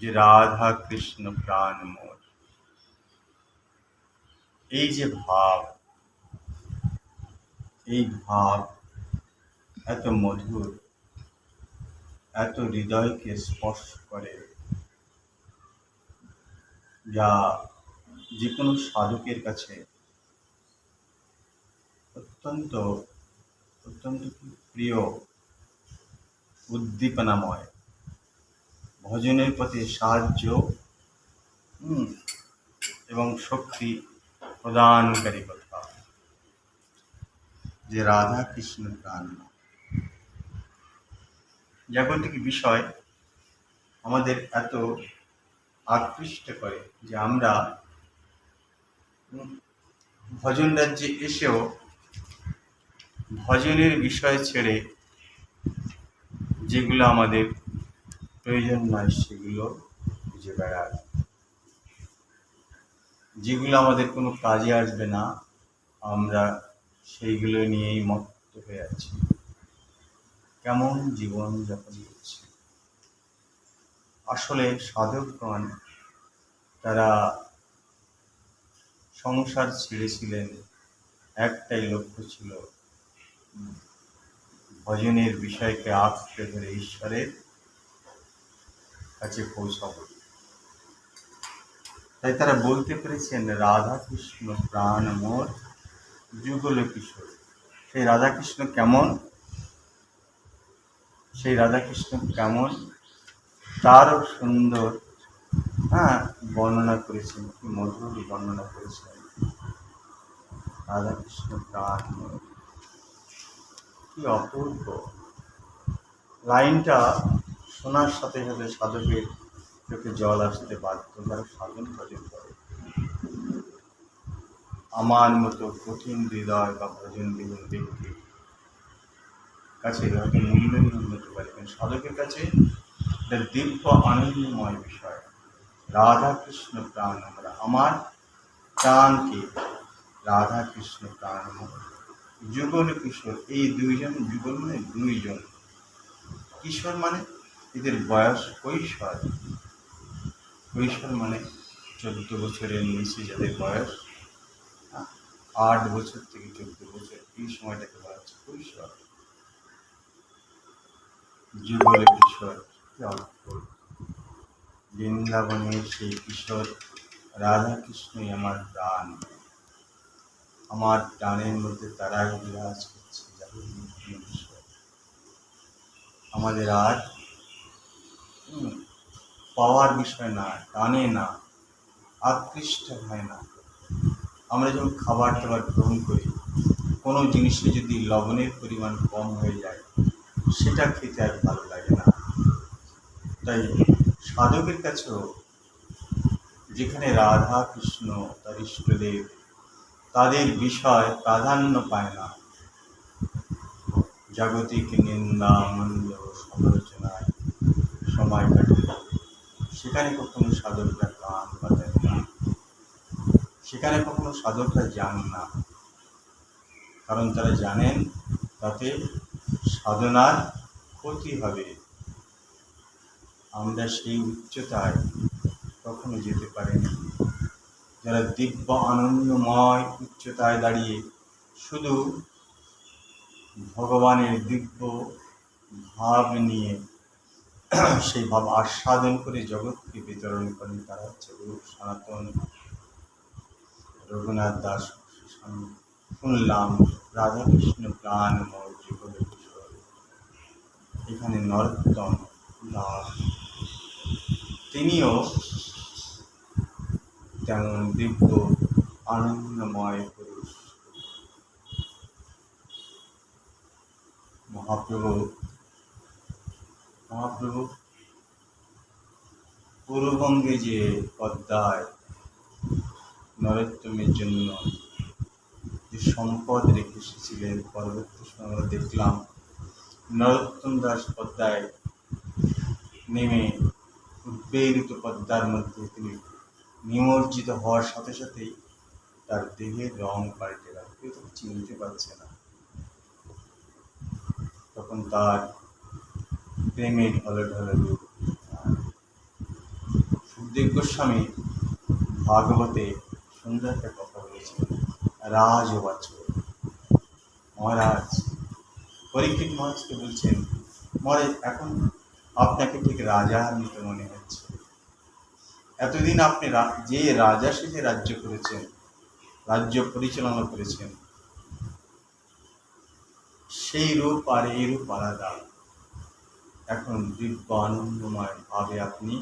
যে রাধা কৃষ্ণ প্রাণ মোর। এই যে ভাব, এই ভাব এত মধুর, এত হৃদয়কে স্পর্শ করে, যা যে কোনো সাধকের কাছে অত্যন্ত অত্যন্ত প্রিয়, উদ্দীপনাময়। ভজনের প্রতি সাহায্য এবং শক্তি প্রদানকারী কথা। যে রাধা কৃষ্ণ প্রাণ জাগতিক বিষয় আমাদের এত আকৃষ্ট করে যে আমরা ভজন রাজ্যে এসেও ভজনের বিষয় ছেড়ে যেগুলো আমাদের প্রয়োজন নয় সেগুলো খুঁজে বেড়ায় যেগুলো আমাদের কোনো কাজে আসবে না, আমরা সেইগুলো নিয়েই মত্ত হয়ে আছি। কেমন জীবন যাপন করছি। আসলে সাধকগণ তারা সংসার ছেড়েছিলেন, একটাই লক্ষ্য ছিল, ভজনের বিষয়কে আঁকড়ে ধরে ঈশ্বরের কাছে পৌঁছাবো। তাই তারা বলতে পেরেছেন রাধা কৃষ্ণ প্রাণ মোর যুগল কিশোর। সেই রাধাকৃষ্ণ কেমন? সেই রাধাকৃষ্ণ কেমন? তারও সুন্দর হ্যাঁ বর্ণনা করেছেন, কি মধুর বর্ণনা করেছেন। রাধাকৃষ্ণ প্রাণ। কি অপূর্ব। লাইনটা শোনার সাথে সাথে সাধকের চোখে জল আসতে বাধ্য তারা সাধন ভজন করে আমার মতো কঠিন হৃদয় বা ভজন ভজনবিহীন ব্যক্তি কাছে হয়তো মূল্যহীন হতে পারে, কিন্তু সাধকের কাছে এটা দিব্য আনন্দময় বিষয়। রাধা কৃষ্ণ প্রাণ আমরা, আমার প্রাণকে রাধা কৃষ্ণ প্রাণ যুগল কিশোর, এই দুইজন, যুগল মানে দুইজন। কিশোর মানে এদের বয়স কৈশোর। কৈশোর মানে চোদ্দ বছরের নিচে যাদের বয়স আট বছর থেকে চোদ্দ বছর, এই সময়টাকে বলা হচ্ছে কৈশোর। যুগল কিশোর অদ্ভুত বৃন্দাবনের সেই কিশোর রাধা কৃষ্ণই আমার প্রাণ। আমার প্রাণের মধ্যে তারাই বিরাজ করছে আমাদের আর পাওয়ার বিষয় না, টানে না, আকৃষ্ট হয় না। আমরা যখন খাবার টাবার গ্রহণ করি, কোনো জিনিসে যদি লবণের পরিমাণ কম হয়ে যায়, সেটা খেতে আর ভালো লাগে না। তাই সাধকের কাছেও যেখানে রাধা কৃষ্ণ তার ইষ্টদেব, তাদের বিষয় প্রাধান্য পায় না। জাগতিক নিন্দা, মন্দ সমালোচনায় সময় কাটে। সেখানে কখনো সাধকরা কান পাতেন না। সেখানে কখনো সাধকরা যান না। কারণ তারা জানেন তাতে সাধনার ক্ষতি হবে। আমরা সেই উচ্চতায় কখনো যেতে পারিনি। যারা দিব্য আনন্দময় উচ্চতায় দাঁড়িয়ে শুধু ভগবানের দিব্য ভাব নিয়ে সেই ভাব আস্বাদন করে জগৎকে বিতরণ করেন তারা হচ্ছে রূপ সনাতন। রঘুনাথ দাস শুনলাম, রাধাকৃষ্ণ প্রাণ এখানে নরোত্তম দাস। তিনিও তেমন দিব্য, আনন্দময় পুরুষ। মহাপ্রভু মহাপ্রভু, পূর্ববঙ্গে যে পদ্মায় নরোত্তমের জন্য যে সম্পদ রেখে এসেছিলেন পরবর্তী সময় আমরা দেখলাম, নরোত্তম দাস পদ্মায় নেমে উদ্বেলিত পদ্মার মধ্যে তিনি নিমজ্জিত হওয়ার সাথে সাথেই তার দেহের রং পাল্টে গেল। কেউ তাকে চিনতে পারছে না। তখন তার প্রেমের ঢলে ঢলে রূপ সুখদেব গোস্বামী ভাগবতে সুন্দর একটা কথা বলেছেন রাজবাচ মহারাজ, পরীক্ষিত মহারাজকে বলছেন, মহারাজ, এখন আপনাকে ঠিক রাজার মতো মনে হচ্ছে। এতদিন আপনি যে রাজা সেজে রাজ্য করেছেন, রাজ্য পরিচালনা করেছেন, সেই রূপ আর এই রূপ আলাদা। এখন দিব্য আনন্দময় ভাবে আপনি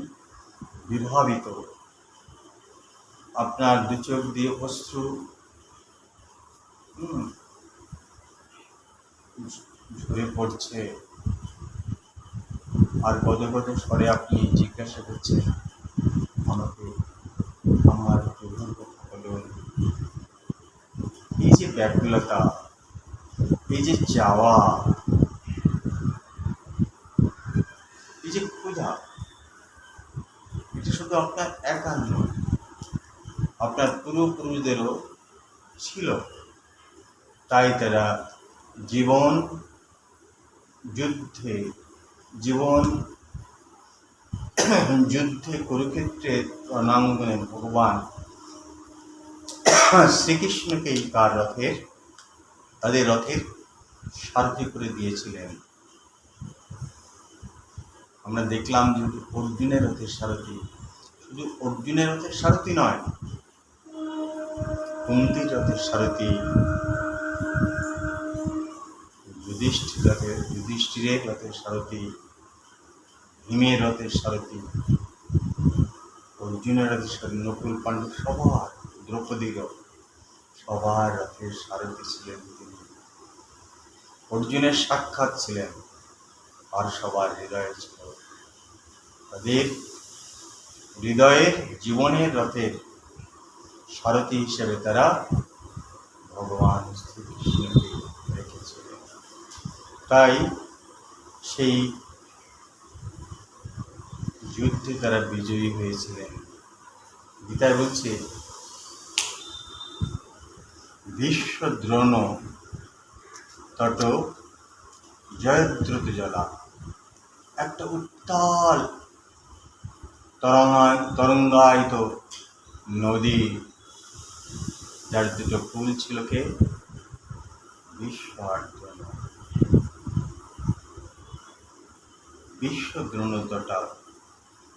বিভাবিত। আপনার দু চোখ দিয়ে অশ্রু ঝরে পড়ছে। আর পদে পদে স্বরে আপনি জিজ্ঞাসা করছেন, আমাকে, আমার প্রভুর কথা বলুন। এই যে ব্যাকুলতা, এই যে চাওয়া ক্ষুধা এটা শুধু আপনার একার নয় আপনার পূর্বপুরুষদেরও ছিল। তাই তারা জীবন, যুদ্ধে জীবন, যুদ্ধে কুরুক্ষেত্রের রণাঙ্গনে ভগবান শ্রীকৃষ্ণকেই তার রথের, তাদের রথের সারথি করে দিয়েছিলেন। আমরা দেখলাম যে অর্জুনের রথের সারথি, শুধু অর্জুনের রথের সারথি নয়, কুন্তির রথের সারথি যুধিষ্ঠির রথের যুধিষ্ঠিরের রথের সারথি, ভীমের রথের সারথি, অর্জুনের রথের সারথি, নকুল পাণ্ডব সবার দ্রৌপদীরও সবার রথের সারথি ছিলেন তিনি। অর্জুনের সাক্ষাৎ ছিলেন আর সবার হৃদয়ে ছিল। তাদের হৃদয়ের, জীবনের রথের সারথি হিসেবে তারা ভগবান শ্রীকৃষ্ণকে রেখেছিলেন তাই সেই যুদ্ধে তারা বিজয়ী হয়েছিলেন। গীতায় বলছে, বিশ্বদ্রোণ তট জয়দ্রুত জলা একটা উত্তাল তরঙ্গায় তরঙ্গায়িত নদী। যার দুটো ফুল ছিল কে?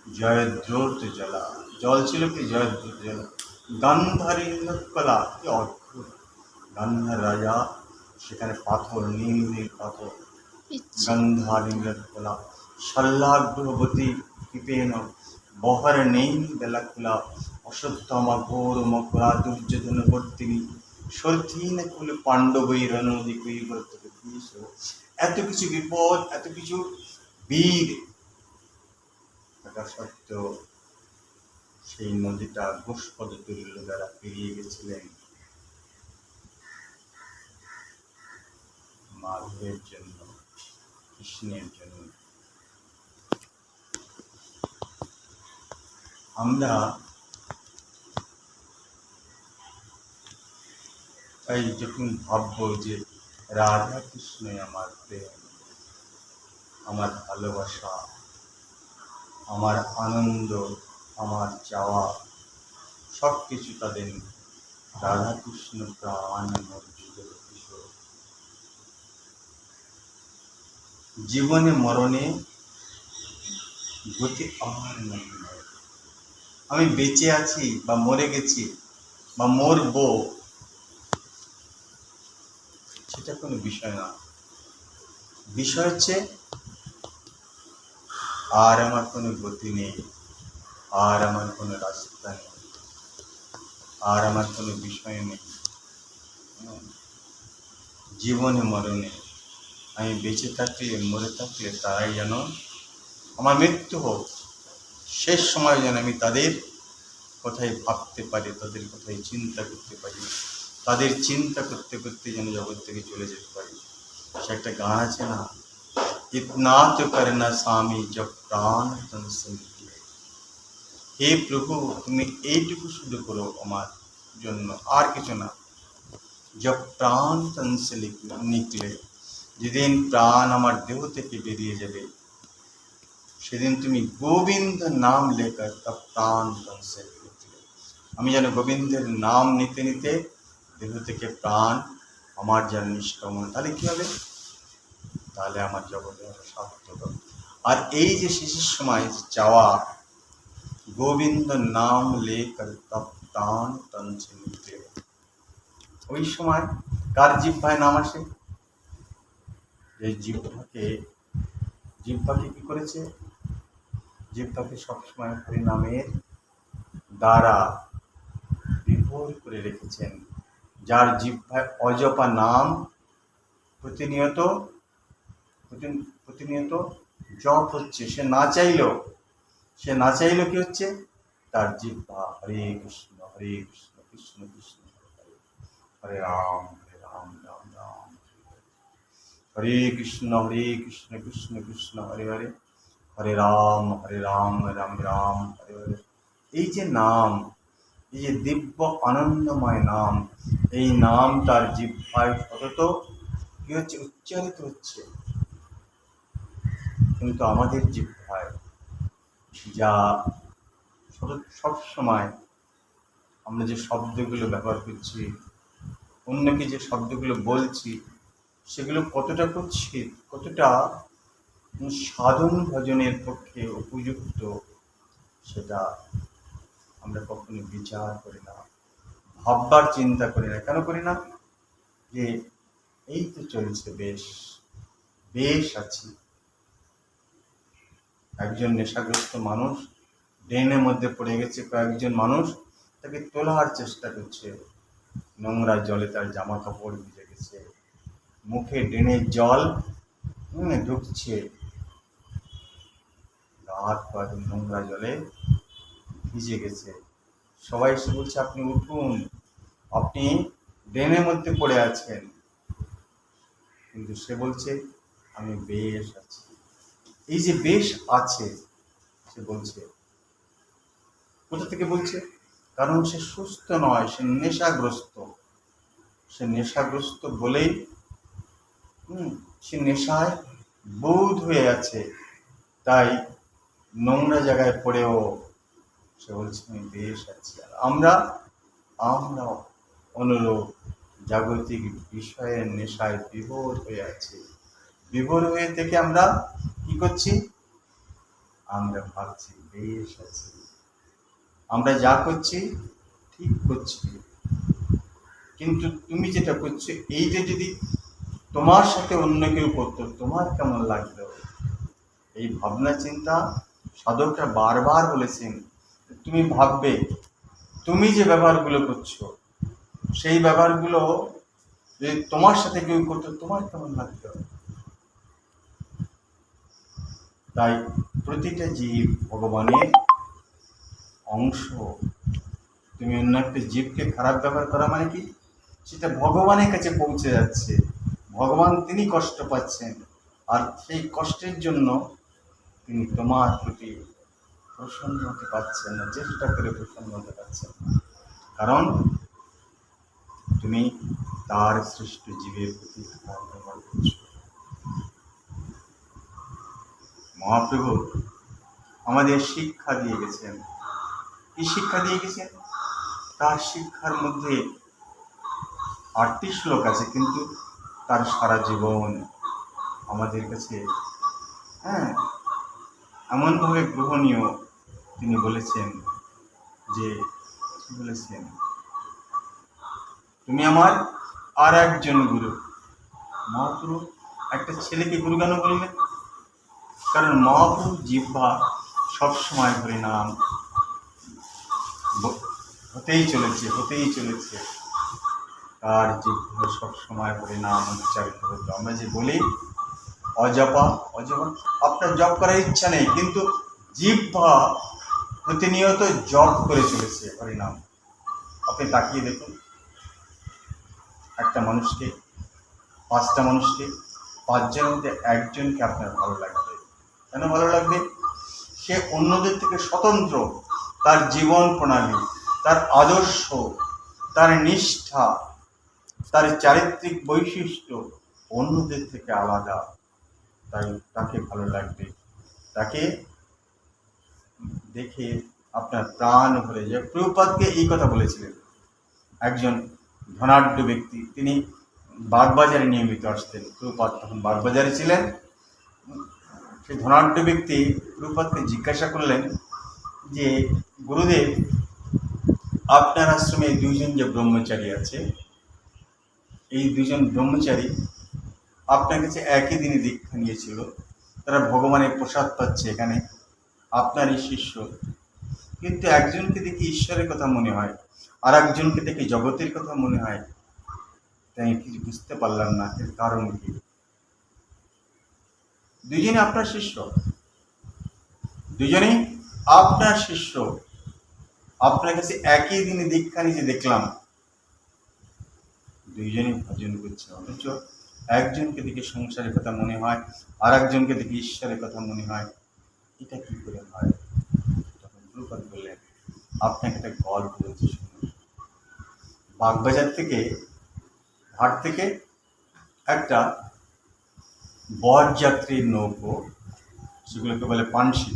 জয়দ্রোত জলা জল ছিল কি? জয়দ্রোত জলা গান্ধারী কলা কি অদ্ভুত। গান্ধার রাজা সেখানে পাথর নীল নীল পাথর। গন্ধারিঙ্গলা শল্যাগ্রবতী কৃপেণ বহর নেই বেলাকুলা অশ্বত্থমা ঘোর মকরা দুর্যোধন বর্তিনী। সর্থীন কুল পাণ্ডবই রণনদী কৈব্রত এত কিছু বিপদ, এত কিছু বীর। থাকা সত্ত্বেও সেই নদীটা গোষ্পদ তুল্য দ্বারা পেরিয়ে গেছিলেন। মাধবের জন্য, কৃষ্ণের জন্য। আমরা তাই যখন ভাববো যে রাধা কৃষ্ণই আমার প্রেম, আমার ভালোবাসা, আমার আনন্দ, আমার চাওয়া সব কিছু তাদের রাধা কৃষ্ণ প্রাণ জীবনে মরণে গতি আমার নাই। আমি বেঁচে আছি বা মরে গেছি বা মরবো, সেটা কোনো বিষয় না। বিষয় হচ্ছে, আর আমার কোনো গতি নেই, আর আমার কোনো রাস্তা নেই, আর আমার কোনো বিষয় নেই। জীবনে মরণে আমি বেঁচে থাকলে, মরে থাকলে তারাই যেন আমার মৃত্যু হোক। শেষ সময় যেন আমি তাদের কথাই ভাবতে পারি, তাদের কথাই চিন্তা করতে পারি, তাদের চিন্তা করতে করতে যেন জগৎ থেকে চলে যেতে পারি। সে একটা গান আছে না? ইতনা তো করনা স্বামী, জব প্রাণ হে প্রভু, তুমি এইটুকু শুধু করো আমার জন্য, আর কিছু না। জব প্রাণ তন সে নিকলে, যেদিন প্রাণ আমার দেহ থেকে বেরিয়ে যাবে সেদিন তুমি গোবিন্দ নাম লেখার তা প্রাণ করছিলে। আমি যেন গোবিন্দের নাম নিতে নিতে দেহ থেকে প্রাণ, আমার যেন নিষ্কামন তাহলে কী হবে? তাহলে আমার জগতে সার্থক। আর এই যে শিশুর সময় যে চাওয়া গোবিন্দ নাম লেখার তা প্রাণ তঞ্চে নিতে ওই সময় কার জিহ্বায় নাম আসে? এই জিহ্বাকে জিহ্বাকে কি করেছে? জিহ্বাকে সবসময় হরিনামের দ্বারা বিভোর করে রেখেছেন, যার জিহ্বায় অজপা নাম প্রতিনিয়ত, প্রতি- প্রতিনিয়ত জপ হচ্ছে। সে না চাইলেও, সে না চাইলেও কি হচ্ছে? তার জিহ্বা হরে কৃষ্ণ হরে কৃষ্ণ কৃষ্ণ কৃষ্ণ, হরে রাম হরে রাম রাম রাম। হরে কৃষ্ণ হরে কৃষ্ণ কৃষ্ণ কৃষ্ণ, হরে হরে। হরে রাম হরে রাম রাম রাম হরে হরে। এই যে নাম, এই যে দিব্য আনন্দময় নাম, এই নাম তার জিহ্বায় সতত কি হচ্ছে, উচ্চারিত হচ্ছে। কিন্তু আমাদের জিহ্বায় যা সব সময় আমরা যে শব্দগুলো ব্যবহার করছি, অন্যকে যে শব্দগুলো বলছি, সেগুলো কতটা করছি কতটা সাধন ভজনের পক্ষে উপযুক্ত, সেটা আমরা কখনো বিচার করি না, ভাববার চিন্তা করি না। কেন করি না? যে এই তো চলছে, বেশ বেশ আছি। একজন নেশাগ্রস্ত মানুষ ড্রেনের মধ্যে পড়ে গেছে কয়েকজন মানুষ, তাকে তোলার চেষ্টা করছে। নোংরা জলে তার জামা কাপড় ভিজে গেছে। মুখে ড্রেনের জল ঢুকছে। হাত পা নোংরা জলে ভিজে গেছে। সবাই এসে বলছে আপনি উঠুন। আপনি ড্রেনের মধ্যে পড়ে আছেন। কিন্তু সে বলছে আমি বেশ আছি। এই যে বেশ আছে সে বলছে কোথা থেকে বলছে? কারণ সে সুস্থ নয় সে নেশাগ্রস্ত। সে নেশাগ্রস্ত বলেই হুম, সে নেশায় বোধ হয়ে আছে। তাই নোংরা জায়গায় পড়েও সে বলছে আমি বেশ আছি। আর আমরা আমরা অনুরূপ জাগতিক বিষয়ের নেশায় বিভোর হয়ে আছি। বিভোর হয়ে থেকে আমরা কি করছি? আমরা ভাবছি, বেশ আছি। আমরা যা করছি, ঠিক করছি। কিন্তু তুমি যেটা করছ, এইটা যদি তোমার সাথে অন্য কেউ করতো, তোমার কেমন লাগল? এই ভাবনা, চিন্তা সাধকরা বারবার বলেছেন, তুমি ভাববে, তুমি যে ব্যবহারগুলো করছ, সেই ব্যবহারগুলো যদি তোমার সাথে কেউ করতো, তোমার কেমন লাগতো? তাই প্রতিটা জীব ভগবানের অংশ। তুমি অন্য একটা জীবকে খারাপ ব্যবহার করা মানে কি? সেটা ভগবানের কাছে পৌঁছে যাচ্ছে। ভগবান তিনি কষ্ট পাচ্ছেন। আর সেই কষ্টের জন্য তিনি তোমার প্রতি প্রসন্ন হতে পারছেন না, চেষ্টা করে প্রসন্ন হতে পারছেন কারণ তুমি তার সৃষ্ট জীবের প্রতি মহাপ্রভু আমাদের শিক্ষা দিয়ে গেছেন। কি শিক্ষা দিয়ে গেছেন? তার শিক্ষার মধ্যে আটটি শ্লোক আছে, কিন্তু তার সারা জীবন আমাদের কাছে হ্যাঁ এমনভাবে গ্রহণীয় তিনি বলেছেন যে বলেছেন? তুমি আমার আর একজন গুরু। মহাপুরু, একটা ছেলেকে গুরু কেন বললেন কারণ মহাপুরু জিহ্বা সবসময় হরে নাম হতেই চলেছে হতেই চলেছে। তার জিহ্বা সবসময় হরে নাম উচ্চারিত হতো। আমরা যে বলি অজপা অজপা? আপনার জপ করার ইচ্ছা নেই, কিন্তু জিহ্বা প্রতিনিয়ত জপ করে চলেছে হরিনাম। আপনি তাকিয়ে দেখুন। একটা মানুষকে, পাঁচটা মানুষকে, পাঁচজনের মধ্যে একজনকে আপনার ভালো লাগবে। কেন ভালো লাগবে? সে অন্যদের থেকে স্বতন্ত্র, তার জীবন প্রণালী, তার আদর্শ, তার নিষ্ঠা, তার চারিত্রিক বৈশিষ্ট্য অন্যদের থেকে আলাদা। তাই তাকে ভালো লাগবে। তাকে দেখে আপনার প্রাণ ভরে যায়। প্রভুপাদকে এই কথা বলেছিলেন। একজন ধনাঢ্য ব্যক্তি, তিনি বাগবাজারে নিয়মিত আসতেন। প্রভুপাদ তখন বাগবাজারে ছিলেন। সেই ধনাঢ্য ব্যক্তি প্রভুপাদকে জিজ্ঞাসা করলেন যে, গুরুদেব, আপনার আশ্রমে দুইজন যে ব্রহ্মচারী আছে, এই দুজন ব্রহ্মচারী আপনার কাছে একই দিনে দীক্ষা নিয়েছিল, তারা ভগবানের প্রসাদ পাচ্ছে এখানে, আপনারই শিষ্য। কিন্তু একজনকে দেখে ঈশ্বরের কথা মনে হয় আর একজনকে দেখে জগতের কথা মনে হয়, তাই কিছু বুঝতে পারলাম না, এর কারণ কি? দুজনে আপনার শিষ্য। দুজনেই আপনার শিষ্য। আপনার কাছে একই দিনে দীক্ষা নিতে দেখলাম, দুইজনই ভজন করছে, অথচ একজনকে দেখে সংসারের কথা মনে হয়, আর একজনকে দেখে ঈশ্বরের কথা মনে হয়। এটা কি করে হয়? তখন গুরুপাদ বললেন, আপনাকে একটা গল্প বলছি শুনুন। বাগবাজার থেকে, ঘাট থেকে একটা বরযাত্রীর নৌকো, সেগুলোকে বলে পানসি।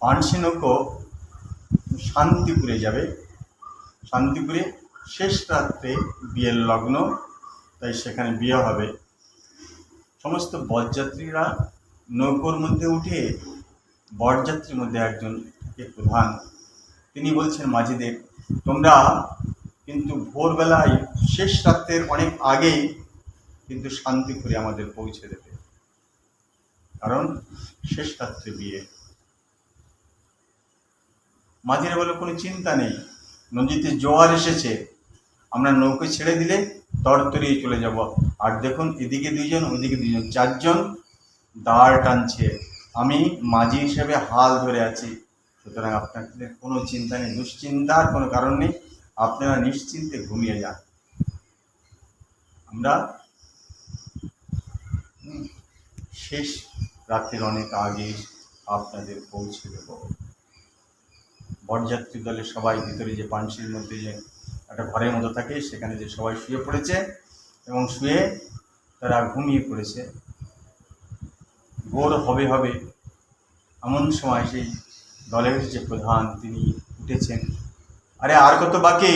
পানসি নৌকো শান্তিপুরে যাবে। শান্তিপুরে শেষ রাত্রে বিয়ের লগ্ন তাই সেখানে বিয়ে হবে। সমস্ত বরযাত্রীরা নৌকোর মধ্যে উঠে বরযাত্রীর মধ্যে একজন প্রধান। তিনি বলছেন মাঝিদের তোমরা কিন্তু ভোরবেলায় শেষ রাত্রের অনেক আগেই কিন্তু শান্তিপুরে আমাদের পৌঁছে দেবে। কারণ শেষ রাত্রে বিয়ে। মাঝিরা বলে, কোনো চিন্তা নেই। নদীতে জোয়ার এসেছে। আমরা নৌকো ছেড়ে দিলে তরতরিয়ে চলে যাব। আর দেখুন, এদিকে দুইজন, ওদিকে দুইজন। চারজন দাঁড় টানছে। আমি মাঝি হিসেবে হাল ধরে আছি। সুতরাং আপনাদের কোনো চিন্তা নেই দুশ্চিন্তার কোনো কারণ নেই। আপনারা নিশ্চিন্তে ঘুমিয়ে যান। আমরা শেষ রাতের অনেক আগে আপনাদের পৌঁছে দেব। বরযাত্রী দলের সবাই ভিতরে যে পানসির মধ্যে যে একটা ঘরের মতো থাকে, সেখানে যে সবাই শুয়ে পড়েছে এবং শুয়ে তারা ঘুমিয়ে পড়েছে। ভোর হবে হবে এমন সময় সেই দলের যে প্রধান তিনি উঠেছেন। আরে আর কত বাকি?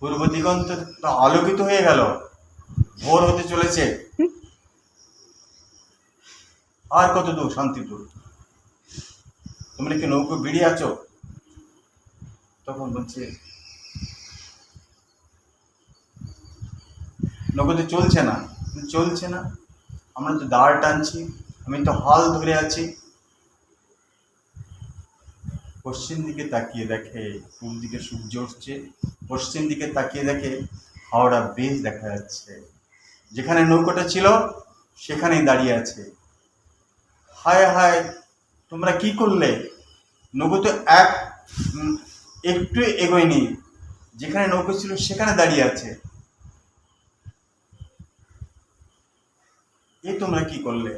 পূর্ব দিগন্ত তো আলোকিত হয়ে গেল। ভোর হতে চলেছে। আর কত দূর? শান্তিপুর তোমরা কি নৌকো বেরিয়ে আছো? তখন বলছে নৌকোতে চলছে না চলছে না। আমরা তো দাঁড় টানছি, আমি তো হাল ধরে আছি। পশ্চিম দিকে তাকিয়ে দেখে, পূর্ব দিকে সূর্য উঠছে পশ্চিম দিকে তাকিয়ে দেখে হাওড়া ব্রিজ দেখা যাচ্ছে। যেখানে নৌকোটা ছিল, সেখানেই দাঁড়িয়ে আছে। হায় হায়, তোমরা কি করলে? নৌকো তো এক একটু এগোয়নি। যেখানে নৌকো ছিল, সেখানে দাঁড়িয়ে আছে। এ তোমরা কি করলে?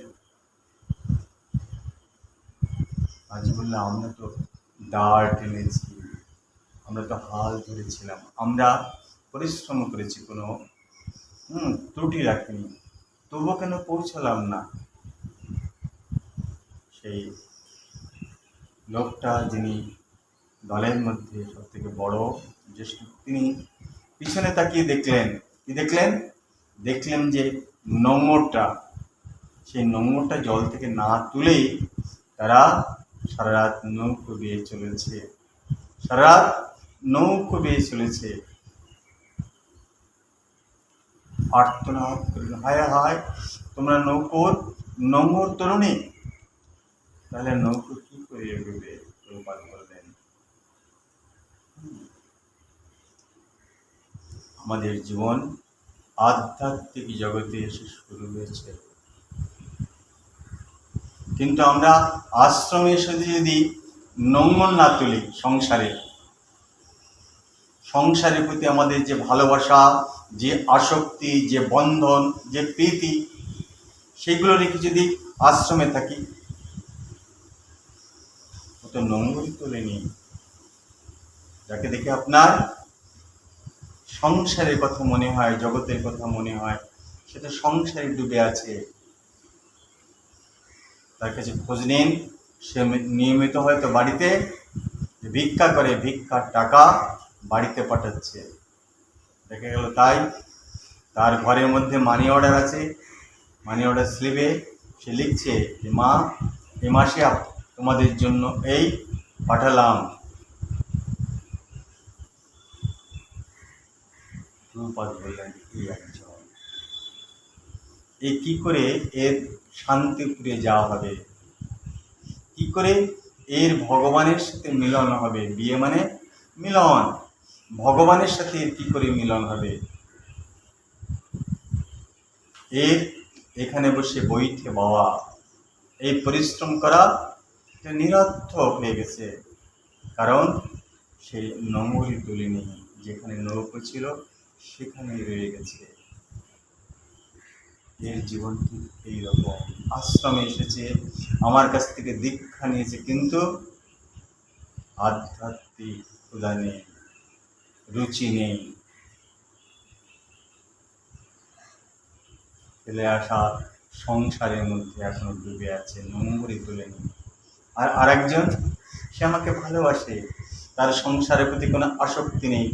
আজ বললে আমরা তো দাঁড় টেনেছি। আমরা তো হাল ধরেছিলাম। আমরা পরিশ্রম করেছি কোনো, হুম, ত্রুটি রাখিনি। তবুও কেন পৌঁছালাম না? সেই লোকটা যিনি দলের মধ্যে সব থেকে বড় জ্যেষ্ঠ, তিনি পিছনে তাকিয়ে দেখলেন। কি দেখলেন? দেখলেন যে নোংরটা সেই নোংরটা জল থেকে না তুলেই তারা সারা রাত নৌকো বেয়ে চলেছে। সারা রাত নৌকো বেয়ে চলেছে। আর্তনাদ হায় হায়, তোমরা নৌকোর নোংর তরুণী। তাহলে নৌকো কি করে এগোবে বললেন। আমাদের জীবন আধ্যাত্মিক জগতে এসে শুরু হয়েছে। কিন্তু আমরা আশ্রমে এসে যদি নোংর না তুলি সংসারে, সংসারের প্রতি আমাদের যে ভালোবাসা, যে আসক্তি, যে বন্ধন, যে প্রীতি, সেগুলো রেখে যদি আশ্রমে থাকি, ও তো নোংরই তোলেনি যাকে দেখে আপনার সংসারের কথা মনে হয়, জগতের কথা মনে হয় সেটা সংসারে ডুবে আছে। তার কাছে খোঁজ নিন। সে নিয়মিত হয়তো বাড়িতে ভিক্ষা করে, ভিক্ষার টাকা বাড়িতে পাঠাচ্ছে। দেখা গেল তাই। তার ঘরের মধ্যে মানি অর্ডার আছে। মানি অর্ডার স্লিপে সে লিখছে যে, মা, এ মাসে তোমাদের জন্য এই পাঠালাম। রূপদ বললেন এই একজন এ কি করে এর শান্তিপুরে যাওয়া হবে? কি করে এর ভগবানের সাথে মিলন হবে? বিয়ে মানে মিলন। ভগবানের সাথে এর কী করে মিলন হবে? এর এখানে বসে বইতে বাবা। এই পরিশ্রম করা এটা নিরর্থক হয়ে গেছে। কারণ সেই নোংরি তুলিনি। যেখানে নৌকো ছিল, সেখানেই রয়ে গেছে। এর জীবনটি এইরকম? আশ্রমে এসেছে, আমার কাছ থেকে দীক্ষা নিয়েছে, কিন্তু আধ্যাত্মিক ক্ষুধা নেই, রুচি নেই। ফেলে আসা সংসারের মধ্যে এখনও ডুবে আছে নোংরে তোলেনি আর আরেকজন, সে আমাকে ভালোবাসে, তার সংসারের প্রতি কোনো আসক্তি নেই।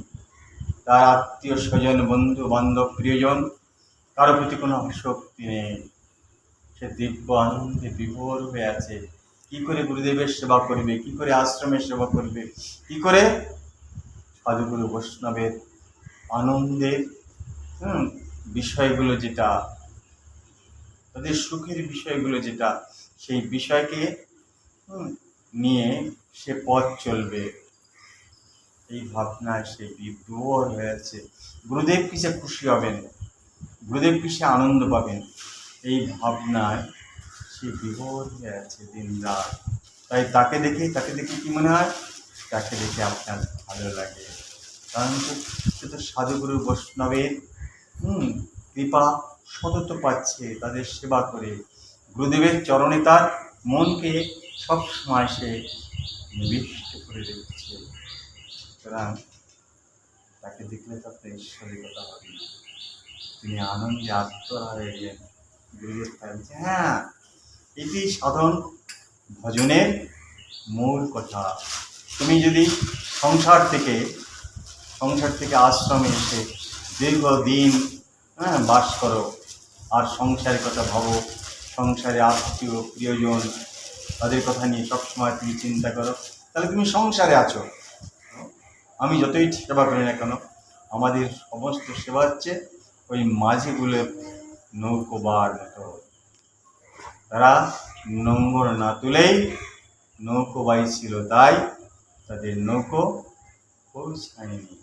তার আত্মীয় স্বজন বন্ধু বান্ধব প্রিয়জন কারও প্রতি কোনো আসক্তি নেই। সে দিব্য আনন্দে বিভোর হয়ে আছে। কি করে গুরুদেবের সেবা করবে? কি করে আশ্রমের সেবা করবে? কি করে? সাধুগুরু বৈষ্ণবের আনন্দের হুম, বিষয়গুলো যেটা, তাদের সুখের বিষয়গুলো যেটা, সেই বিষয়কে নিয়ে সে পথ চলবে। এই ভাবনায় সে বিভোর হয়ে আছে। গুরুদেব কিসে খুশি হবেন? গুরুদেব কিসে আনন্দ পাবেন। এই ভাবনায় সে বিভোর হয়ে আছে দিন রাত। তাই তাকে দেখে তাকে দেখে কি মনে হয়? তাকে দেখে আপনার ভালো লাগে। কারণ সে তো সাধুগুরু বৈষ্ণবের, হুম, কৃপা সতত পাচ্ছে, তাদের সেবা করে। গুরুদেবের চরণে তার মনকে সবসময় সে নিবিষ্ট করে রেখেছে। সুতরাং তাকে দেখলে তো আপনার ঈশ্বরিকতা হবে না। তিনি আনন্দে আত্মহারা হয়ে গেলেন হ্যাঁ এটি সাধন ভজনের মূল কথা। তুমি যদি সংসার থেকে সংসার থেকে আশ্রমে এসে দীর্ঘদিন হ্যাঁ বাস করো, আর সংসারের কথা ভাবো, সংসারে আত্মীয়, প্রিয়জন তাদের কথা নিয়ে সবসময় তুমি চিন্তা করো, তাহলে তুমি সংসারে আছো। আমি যতই সেবা করি না কেন, আমাদের সমস্ত সেবা হচ্ছে ওই মাঝিগুলো নৌকোবার মতো। তারা নম্বর না তুলেই নৌকোবাই ছিল তাই তাদের নৌকো পৌঁছায়নি।